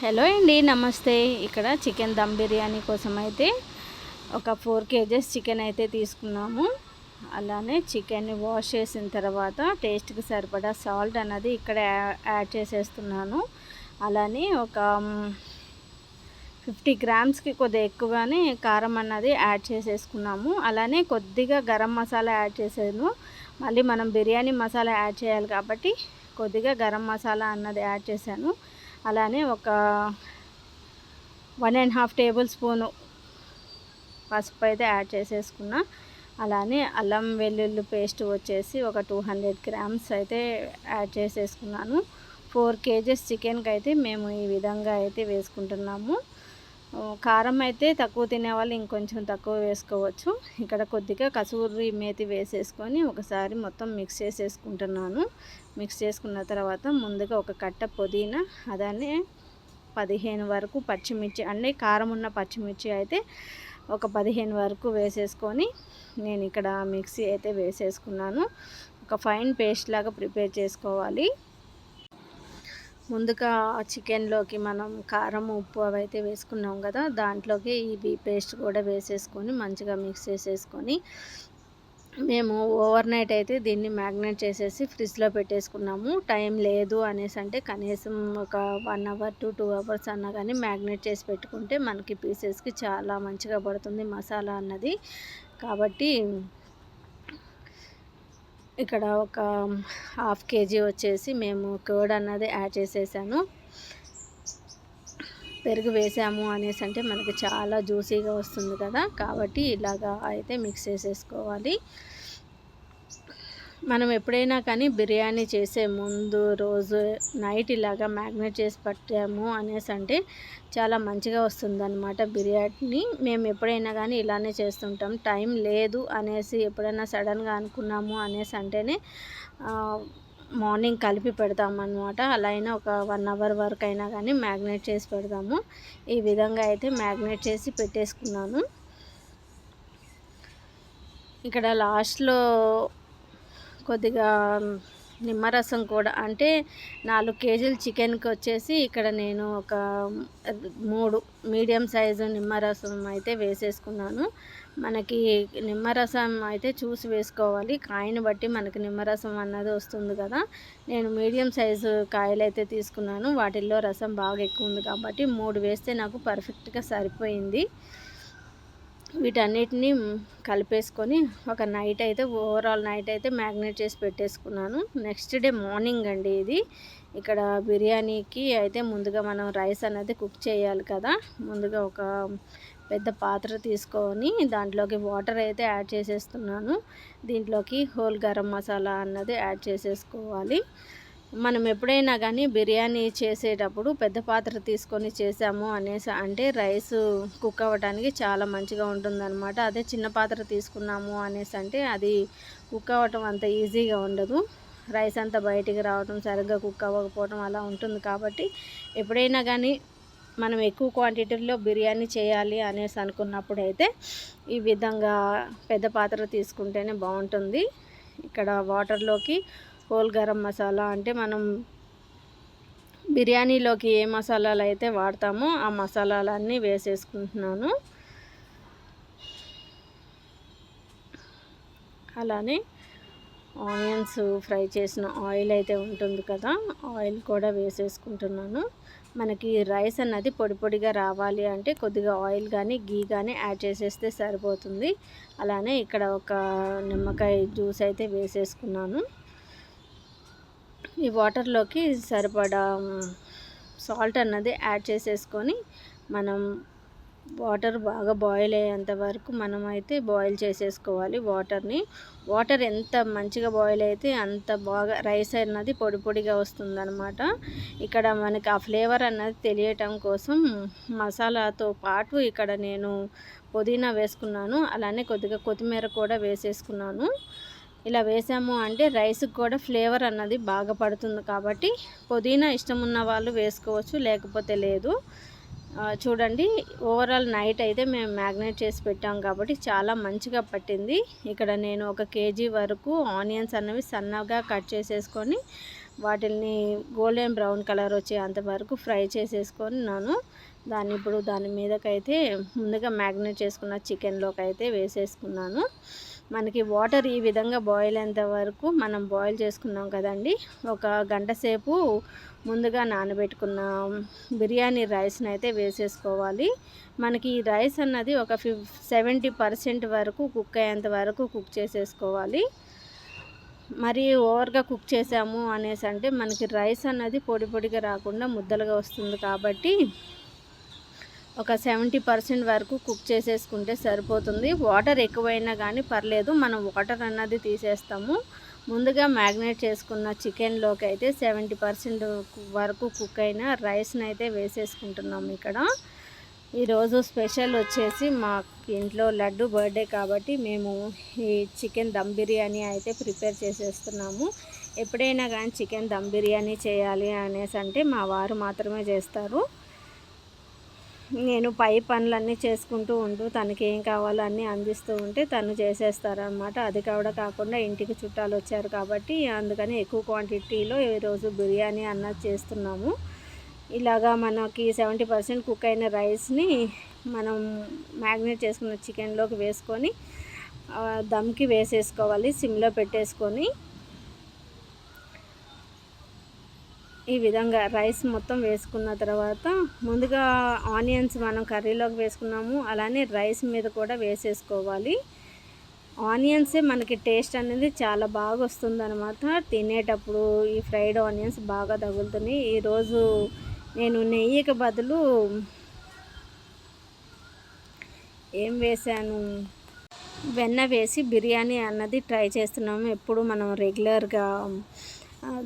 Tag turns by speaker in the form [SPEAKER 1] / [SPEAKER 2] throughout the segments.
[SPEAKER 1] Hello అండి నమస్తే. ఇక్కడ చికెన్ దమ్ బిర్యానీ కోసం అయితే ఒక ఫోర్ కేజెస్ చికెన్ అయితే తీసుకున్నాము. అలానే చికెన్ని వాష్ చేసిన తర్వాత టేస్ట్కి సరిపడా సాల్ట్ అన్నది ఇక్కడ యాడ్ చేసేస్తున్నాను. అలానే ఒక ఫిఫ్టీ గ్రామ్స్కి కొద్దిగా ఎక్కువగానే కారం అన్నది యాడ్ చేసేసుకున్నాము. అలానే కొద్దిగా గరం మసాలా యాడ్ చేసాను మళ్ళీ మనం బిర్యానీ మసాలా యాడ్ చేయాలి కాబట్టి కొద్దిగా గరం మసాలా అన్నది యాడ్ చేశాను. అలానే ఒక one and half table spoon పసుపు అయితే యాడ్ చేసేసుకున్నా. అలానే అల్లం వెల్లుల్లి పేస్ట్ వచ్చేసి ఒక టూ హండ్రెడ్ గ్రామ్స్ అయితే యాడ్ చేసేసుకున్నాను. ఫోర్ కేజెస్ చికెన్కి అయితే మేము ఈ విధంగా అయితే వేసుకుంటున్నాము. కారం అయితే తక్కువ తినేవాళ్ళు ఇంకొంచెం తక్కువ వేసుకోవచ్చు. ఇక్కడ కొద్దిగా కసూరి మేతి వేసేసుకొని ఒకసారి మొత్తం మిక్స్ చేసేసుకుంటున్నాను. మిక్స్ చేసుకున్న తర్వాత ముందుగా ఒక కట్ట పుదీనా అదాన్ని పదిహేను వరకు పచ్చిమిర్చి అంటే కారం ఉన్న పచ్చిమిర్చి అయితే ఒక పదిహేను వరకు వేసేసుకొని నేను ఇక్కడ మిక్సీ అయితే వేసేసుకున్నాను. ఒక ఫైన్ పేస్ట్ లాగా ప్రిపేర్ చేసుకోవాలి. ముందుగా చికెన్లోకి మనం కారం ఉప్పు అవైతే వేసుకున్నాం కదా దాంట్లోకి ఇవి పేస్ట్ కూడా వేసేసుకొని మంచిగా మిక్స్ చేసేసుకొని మేము ఓవర్ నైట్ అయితే దీన్ని మ్యాగ్నేట్ చేసేసి ఫ్రిడ్జ్లో పెట్టేసుకున్నాము. టైం లేదు అనేసి అంటే కనీసం ఒక one hour to two hours అన్నా కానీ మ్యాగ్నేట్ చేసి పెట్టుకుంటే మనకి పీసెస్కి చాలా మంచిగా పడుతుంది మసాలా అన్నది. కాబట్టి ఇక్కడ ఒక హాఫ్ కేజీ వచ్చేసి మేము కర్డ్ అన్నది యాడ్ చేసేసాను. పెరుగు వేసాము అనేసి అంటే మనకి చాలా జ్యూసీగా వస్తుంది కదా కాబట్టి ఇలాగా అయితే మిక్స్ చేసేసుకోవాలి. మనం ఎప్పుడైనా కానీ బిర్యానీ చేసే ముందు రోజు నైట్ ఇలాగా మ్యాగ్నేట్ చేసి పట్టాము అనేసి అంటే చాలా మంచిగా వస్తుందన్నమాట బిర్యానీ. మేము ఎప్పుడైనా కానీ ఇలానే చేస్తుంటాం. టైం లేదు అనేసి ఎప్పుడైనా సడన్గా అనుకున్నాము అనేసి అంటేనే మార్నింగ్ కలిపి పెడతామన్నమాట. అలా అయినా ఒక వన్ అవర్ వరకు అయినా కానీ మ్యాగ్నేట్ చేసి పెడతాము. ఈ విధంగా అయితే మ్యాగ్నేట్ చేసి పెట్టేసుకున్నాను. ఇక్కడ లాస్ట్లో కొద్దిగా నిమ్మరసం కూడా. అంటే నాలుగు కేజీలు చికెన్కి వచ్చేసి ఇక్కడ నేను ఒక మూడు మీడియం సైజు నిమ్మరసం అయితే వేసేసుకున్నాను. మనకి నిమ్మరసం అయితే చూసి వేసుకోవాలి. కాయని బట్టి మనకి నిమ్మరసం అన్నది వస్తుంది కదా. నేను మీడియం సైజు కాయలు అయితే తీసుకున్నాను. వాటిల్లో రసం బాగా ఎక్కువ ఉంది కాబట్టి మూడు వేస్తే నాకు పర్ఫెక్ట్గా సరిపోయింది. వీటన్నిటిని కలిపేసుకొని ఒక నైట్ అయితే ఓవరాల్ నైట్ అయితే మ్యాగ్నేట్ చేసి పెట్టేసుకున్నాను. నెక్స్ట్ డే మార్నింగ్ అండి ఇది. ఇక్కడ బిర్యానీకి అయితే ముందుగా మనం రైస్ అనేది కుక్ చేయాలి కదా. ముందుగా ఒక పెద్ద పాత్ర తీసుకొని దాంట్లోకి వాటర్ అయితే యాడ్ చేసేస్తున్నాను. దీంట్లోకి హోల్ గరం మసాలా అన్నది యాడ్ చేసేసుకోవాలి. మనం ఎప్పుడైనా కానీ బిర్యానీ చేసేటప్పుడు పెద్ద పాత్ర తీసుకొని చేసాము అనేసి అంటే రైస్ కుక్ అవ్వడానికి చాలా మంచిగా ఉంటుందన్నమాట. అదే చిన్న పాత్ర తీసుకున్నాము అనేసి అంటే అది కుక్ అవ్వటం అంత ఈజీగా ఉండదు. రైస్ అంతా బయటికి రావటం సరిగ్గా కుక్ అవ్వకపోవడం అలా ఉంటుంది కాబట్టి ఎప్పుడైనా కానీ మనం ఎక్కువ క్వాంటిటీలో బిర్యానీ చేయాలి అనేసి అనుకున్నప్పుడు అయితే ఈ విధంగా పెద్ద పాత్ర తీసుకుంటేనే బాగుంటుంది. ఇక్కడ వాటర్లోకి హోల్ గరం మసాలా అంటే మనం బిర్యానీలోకి ఏ మసాలాలు అయితే వాడతామో ఆ మసాలాలన్నీ వేసేసుకుంటున్నాను. అలానే ఆనియన్స్ ఫ్రై చేసిన ఆయిల్ అయితే ఉంటుంది కదా ఆయిల్ కూడా వేసేసుకుంటున్నాను. మనకి రైస్ అన్నది పొడి పొడిగా రావాలి అంటే కొద్దిగా ఆయిల్ కానీ గీ కానీ యాడ్ చేసేస్తే సరిపోతుంది. అలానే ఇక్కడ ఒక నిమ్మకాయ జ్యూస్ అయితే వేసేసుకున్నాను. ఈ వాటర్లోకి సరిపడా సాల్ట్ అన్నది యాడ్ చేసేసుకొని మనం వాటర్ బాగా బాయిల్ అయ్యేంత వరకు మనం అయితే బాయిల్ చేసేసుకోవాలి వాటర్ని. వాటర్ ఎంత మంచిగా బాయిల్ అయితే అంత బాగా రైస్ అన్నది పొడి పొడిగా వస్తుందన్నమాట. ఇక్కడ మనకి ఆ ఫ్లేవర్ అన్నది తెలియటం కోసం మసాలాతో పాటు ఇక్కడ నేను పుదీనా వేసుకున్నాను. అలానే కొద్దిగా కొత్తిమీర కూడా వేసేసుకున్నాను. ఇలా వేసాము అంటే రైస్కి కూడా ఫ్లేవర్ అన్నది బాగా పడుతుంది కాబట్టి పుదీనా ఇష్టం ఉన్న వాళ్ళు వేసుకోవచ్చు లేకపోతే లేదు. చూడండి ఓవరాల్ నైట్ అయితే మేము మ్యాగ్నేట్ చేసి పెట్టాం కాబట్టి చాలా మంచిగా పట్టింది. ఇక్కడ నేను ఒక కేజీ వరకు ఆనియన్స్ అన్నవి సన్నగా కట్ చేసేసుకొని వాటిని గోల్డెన్ బ్రౌన్ కలర్ వచ్చే వరకు ఫ్రై చేసేసుకున్నాను. దాన్ని ఇప్పుడు దాని మీదకైతే ముందుగా మ్యాగ్నేట్ చేసుకున్న చికెన్లోకి అయితే వేసేసుకున్నాను. మనకి వాటర్ ఈ విధంగా బాయిల్ అయ్యేంత వరకు మనం బాయిల్ చేసుకున్నాం కదండి. ఒక గంట సేపు ముందుగా నానబెట్టుకున్న బిర్యానీ రైస్ని అయితే వేసేసుకోవాలి. మనకి ఈ రైస్ అన్నది ఒక ఫిఫ్ సెవెంటీ పర్సెంట్ వరకు కుక్ అయ్యేంత వరకు కుక్ చేసేసుకోవాలి. మరి ఓవర్గా కుక్ చేసాము అనేసి అంటే మనకి రైస్ అన్నది పొడి పొడిగా రాకుండా ముద్దలుగా వస్తుంది కాబట్టి ఒక సెవెంటీ పర్సెంట్ వరకు కుక్ చేసేసుకుంటే సరిపోతుంది. వాటర్ ఎక్కువైనా కానీ పర్లేదు మనం వాటర్ అన్నది తీసేస్తాము. ముందుగా మ్యాగ్నేట్ చేసుకున్న చికెన్లోకి అయితే సెవెంటీ పర్సెంట్ వరకు కుక్ అయిన రైస్ని అయితే వేసేసుకుంటున్నాము ఇక్కడ. ఈరోజు స్పెషల్ వచ్చేసి మా ఇంట్లో లడ్డు బర్త్డే కాబట్టి మేము ఈ చికెన్ దమ్ బిర్యానీ అయితే ప్రిపేర్ చేసేస్తున్నాము. ఎప్పుడైనా కానీ చికెన్ దమ్ బిర్యానీ చేయాలి అనేసి అంటే మా వారు మాత్రమే చేస్తారు. నేను పై పనులన్నీ చేసుకుంటూ ఉంటూ తనకి ఏం కావాలో అన్నీ అందిస్తూ ఉంటే తను చేసేస్తారనమాట అది కూడా కాకుండా ఇంటికి చుట్టాలు వచ్చారు కాబట్టి అందుకని ఎక్కువ క్వాంటిటీలో ఈరోజు బిర్యానీ అన్నది చేస్తున్నాము. ఇలాగా మనకి సెవెంటీ పర్సెంట్ కుక్ అయిన రైస్ని మనం మ్యాగ్నేట్ చేసుకున్న చికెన్లోకి వేసుకొని దమ్కి వేసేసుకోవాలి సిమ్లో పెట్టేసుకొని ఈ విధంగా రైస్ మొత్తం వేసుకున్న తర్వాత ముందుగా ఆనియన్స్ మనం కర్రీలోకి వేసుకున్నాము. అలానే రైస్ మీద కూడా వేసేసుకోవాలి. ఆనియన్సే మనకి టేస్ట్ అనేది చాలా బాగా వస్తుంది అనమాట తినేటప్పుడు ఈ ఫ్రైడ్ ఆనియన్స్ బాగా తగులుతున్నాయి. ఈరోజు నేను నెయ్యికి బదులు ఏం వేసాను వెన్న వేసి బిర్యానీ అన్నది ట్రై చేస్తున్నాము. ఎప్పుడు మనం రెగ్యులర్గా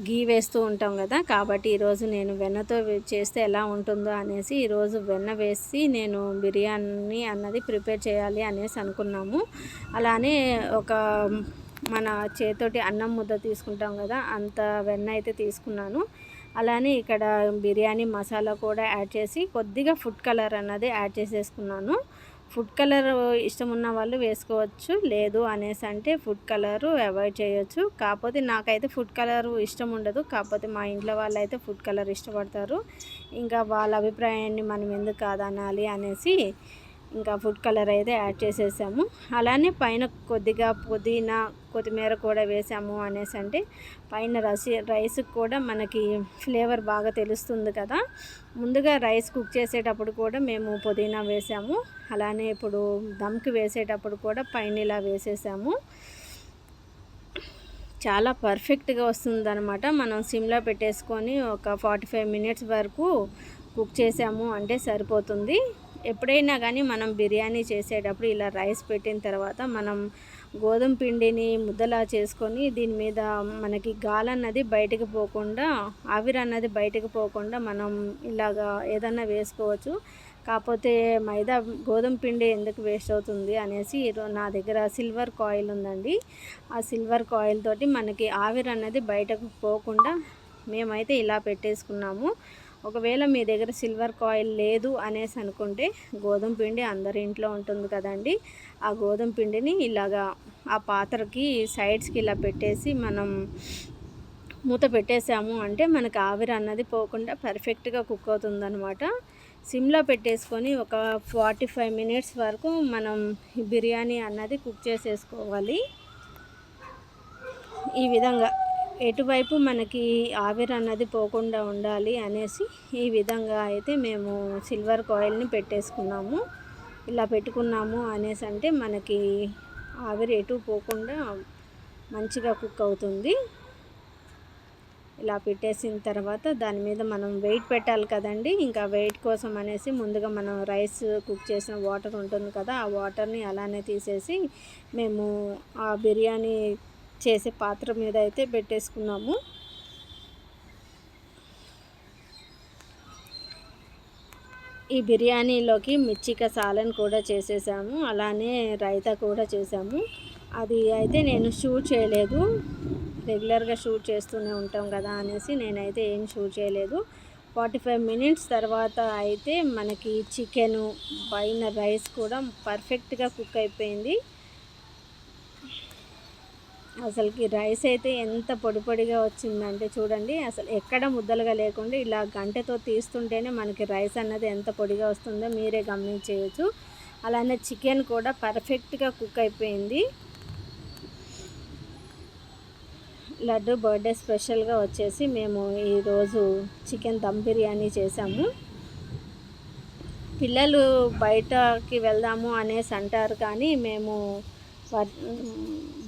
[SPEAKER 1] గీ వేస్తూ ఉంటాం కదా. కాబట్టి ఈరోజు నేను వెన్నతో చేస్తే ఎలా ఉంటుందో అనేసి ఈరోజు వెన్న వేసి నేను బిర్యానీ అన్నది ప్రిపేర్ చేయాలి అనేసి అనుకున్నాము. అలానే ఒక మన చేతోటి అన్నం ముద్ద తీసుకుంటాం కదా అంత వెన్న అయితే తీసుకున్నాను. అలానే ఇక్కడ బిర్యానీ మసాలా కూడా యాడ్ చేసి కొద్దిగా ఫుడ్ కలర్ అన్నది యాడ్ చేసేసుకున్నాను. ఫుడ్ కలర్ ఇష్టం ఉన్న వాళ్ళు వేసుకోవచ్చు. లేదు అనేసి అంటే ఫుడ్ కలరు అవాయిడ్ చేయొచ్చు. కాకపోతే నాకైతే ఫుడ్ కలర్ ఇష్టం ఉండదు. కాకపోతే మా ఇంట్లో వాళ్ళు అయితే ఫుడ్ కలర్ ఇష్టపడతారు. ఇంకా వాళ్ళ అభిప్రాయాన్ని మనం ఎందుకు కాదనాలి అనేసి ఇంకా ఫుడ్ కలర్ అయితే యాడ్ చేసేసాము. అలానే పైన కొద్దిగా పుదీనా కొత్తిమీర కూడా వేసాము అనేసి అంటే పైన రసి రైస్కి కూడా మనకి ఫ్లేవర్ బాగా తెలుస్తుంది కదా. ముందుగా రైస్ కుక్ చేసేటప్పుడు కూడా మేము పుదీనా వేసాము. అలానే ఇప్పుడు దమ్కి వేసేటప్పుడు కూడా పైన ఇలా వేసేసాము. చాలా పర్ఫెక్ట్గా వస్తుందన్నమాట. మనం సిమ్లో పెట్టేసుకొని ఒక ఫార్టీ ఫైవ్ మినిట్స్ వరకు కుక్ చేసాము అంటే సరిపోతుంది. ఎప్పుడైనా కానీ మనం బిర్యానీ చేసేటప్పుడు ఇలా రైస్ పెట్టిన తర్వాత మనం గోధుమ పిండిని ముద్దలా చేసుకొని దీని మీద మనకి గాలన్నది బయటకు పోకుండా ఆవిరి అన్నది బయటకు పోకుండా మనం ఇలాగా ఏదన్నా వేసుకోవచ్చు. కాకపోతే మైదా గోధుమ పిండి ఎందుకు వేస్ట్ అవుతుంది అనేసి నా దగ్గర సిల్వర్ కాయిల్ ఉందండి. ఆ సిల్వర్ కాయిల్ తోటి మనకి ఆవిరి అన్నది బయటకు పోకుండా మేమైతే ఇలా పెట్టేసుకున్నాము. ఒకవేళ మీ దగ్గర సిల్వర్ కాయిల్ లేదు అనేసి అనుకుంటే గోధుమ పిండి అందరి ఇంట్లో ఉంటుంది కదండి. ఆ గోధుమ పిండిని ఇలాగా ఆ పాత్రకి సైడ్స్కి ఇలా పెట్టేసి మనం మూత పెట్టేసాము అంటే మనకు ఆవిరి అన్నది పోకుండా పర్ఫెక్ట్గా కుక్ అవుతుందనమాట సిమ్లో పెట్టేసుకొని ఒక ఫార్టీ ఫైవ్ మినిట్స్ వరకు మనం బిర్యానీ అన్నది కుక్ చేసేసుకోవాలి. ఈ విధంగా ఎటువైపు మనకి ఆవిరి అన్నది పోకుండా ఉండాలి అనేసి ఈ విధంగా అయితే మేము సిల్వర్ కాయిల్ని పెట్టేసుకున్నాము. ఇలా పెట్టుకున్నాము అనేసి అంటే మనకి ఆవిరి ఎటు పోకుండా మంచిగా కుక్ అవుతుంది. ఇలా పెట్టేసిన తర్వాత దాని మీద మనం వెయిట్ పెట్టాలి కదండి. ఇంకా వెయిట్ కోసం అనేసి ముందుగా మనం రైస్ కుక్ చేసిన వాటర్ ఉంటుంది కదా ఆ వాటర్ని అలానే తీసేసి మేము ఆ బిర్యానీ చేసే పాత్ర మీద అయితే పెట్టేసుకున్నాము. ఈ బిర్యానీలోకి మిర్చిక సాలన్ కూడా చేసేసాము అలానే రైతా కూడా చేసాము. అది అయితే నేను షూట్ చేయలేదు. రెగ్యులర్గా షూట్ చేస్తూనే ఉంటాం కదా అనేసి నేనైతే ఏం షూట్ చేయలేదు. ఫార్టీ ఫైవ్ మినిట్స్ తర్వాత అయితే మనకి చికెను పైన రైస్ కూడా పర్ఫెక్ట్గా కుక్ అయిపోయింది. అసలుకి రైస్ అయితే ఎంత పొడి పొడిగా వచ్చిందంటే చూడండి అసలు ఎక్కడ ముద్దలుగా లేకుండా ఇలా గంటతో తీస్తుంటేనే మనకి రైస్ అన్నది ఎంత పొడిగా వస్తుందో మీరే గమనించేయచ్చు అలానే చికెన్ కూడా పర్ఫెక్ట్గా కుక్ అయిపోయింది. లడ్డు బర్త్డే స్పెషల్గా వచ్చేసి మేము ఈరోజు చికెన్ దమ్ బిర్యానీ చేసాము. పిల్లలు బయటకి వెళ్దాము అనేసి అంటారు కానీ మేము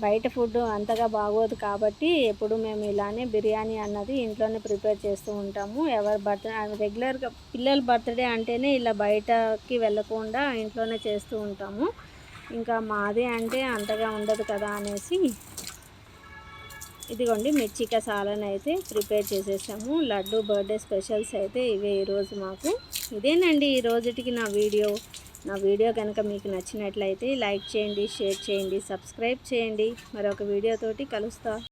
[SPEAKER 1] బయట ఫుడ్ అంతగా బాగోదు కాబట్టి ఎప్పుడు మేము ఇలానే బిర్యానీ అన్నది ఇంట్లోనే ప్రిపేర్ చేస్తూ ఉంటాము. ఎవరి బర్త్డే రెగ్యులర్గా పిల్లల బర్త్డే అంటేనే ఇలా బయటకి వెళ్ళకుండా ఇంట్లోనే చేస్తూ ఉంటాము. ఇంకా మాది అంటే అంతగా ఉండదు కదా అనేసి ఇదిగోండి మిర్చిక సాలని అయితే ప్రిపేర్ చేసేసాము. లడ్డు బర్త్డే స్పెషల్స్ అయితే ఇవే ఈరోజు మాకు. ఇదేనండి ఈ రోజుటికి నా వీడియో. నా వీడియో కనుక మీకు నచ్చినట్లయితే లైక్ చేయండి షేర్ చేయండి సబ్స్క్రైబ్ చేయండి. మరొక వీడియోతోటి కలుస్తా.